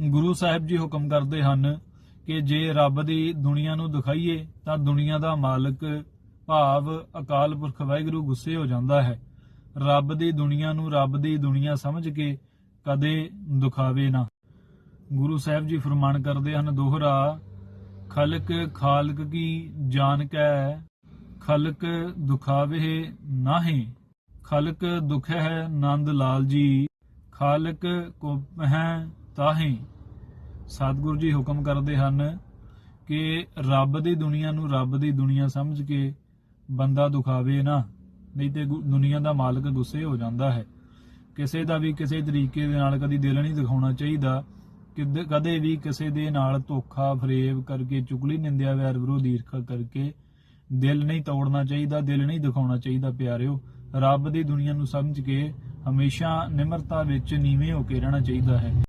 ਗੁਰੂ ਸਾਹਿਬ ਜੀ ਹੁਕਮ ਕਰਦੇ ਹਨ ਕਿ ਜੇ ਰੱਬ ਦੀ ਦੁਨੀਆ ਨੂੰ ਦਿਖਾਈਏ, ਤਾਂ ਦੁਨੀਆ ਦਾ ਮਾਲਕ ਭਾਵ ਅਕਾਲ ਪੁਰਖ ਵਾਹਿਗੁਰੂ ਗੁੱਸੇ ਹੋ ਜਾਂਦਾ ਹੈ। ਰੱਬ ਦੀ ਦੁਨੀਆ ਨੂੰ ਰੱਬ ਦੀ ਦੁਨੀਆ ਸਮਝ ਕੇ ਕਦੇ ਦੁਖਾਵੇ ਨਾ। ਗੁਰੂ ਸਾਹਿਬ ਜੀ ਫਰਮਾਨ ਕਰਦੇ ਹਨ, ਦੋਹਰਾ, ਖਲਕ ਖਾਲਕ ਕੀ ਜਾਣ ਕੈ, ਖਲਕ ਦੁਖਾਵੇ ਨਾਹੀ। ਖਲਕ ਦੁਖ ਹੈ ਨੰਦ ਲਾਲ ਜੀ, ਖਾਲਕ ਕੋ ਹੈ ਤਾਂ ਹੀ ਸਤਿਗੁਰੂ ਜੀ ਹੁਕਮ ਕਰਦੇ ਹਨ ਕਿ ਰੱਬ ਦੀ ਦੁਨੀਆ ਨੂੰ ਰੱਬ ਦੀ ਦੁਨੀਆ ਸਮਝ ਕੇ ਬੰਦਾ ਦੁਖਾਵੇ ਨਾ, ਨਹੀਂ ਤੇ ਗੁ- ਦੁਨੀਆ ਦਾ ਮਾਲਕ ਗੁੱਸੇ ਹੋ ਜਾਂਦਾ ਹੈ। ਕਿਸੇ ਦਾ ਵੀ ਕਿਸੇ ਤਰੀਕੇ ਦੇ ਨਾਲ ਕਦੀ ਦਿਲ ਨਹੀਂ ਦਿਖਾਉਣਾ ਚਾਹੀਦਾ। ਕਿ ਕਦੇ ਵੀ ਕਿਸੇ ਦੇ ਨਾਲ ਧੋਖਾ, ਫਰੇਬ ਕਰਕੇ, ਚੁਗਲੀ, ਨਿੰਦਿਆ, ਵੈਰ ਵਿਰੋਧ ਈਰਖਾ ਕਰਕੇ ਦਿਲ ਨਹੀਂ ਤੋੜਨਾ ਚਾਹੀਦਾ, ਦਿਲ ਨਹੀਂ ਦਿਖਾਉਣਾ ਚਾਹੀਦਾ, ਪਿਆਰਿਓ। ਰੱਬ ਦੀ ਦੁਨੀਆ ਨੂੰ ਸਮਝ ਕੇ ਹਮੇਸ਼ਾ ਨਿਮਰਤਾ ਵਿੱਚ ਨੀਵੇਂ ਹੋ ਕੇ ਰਹਿਣਾ ਚਾਹੀਦਾ ਹੈ।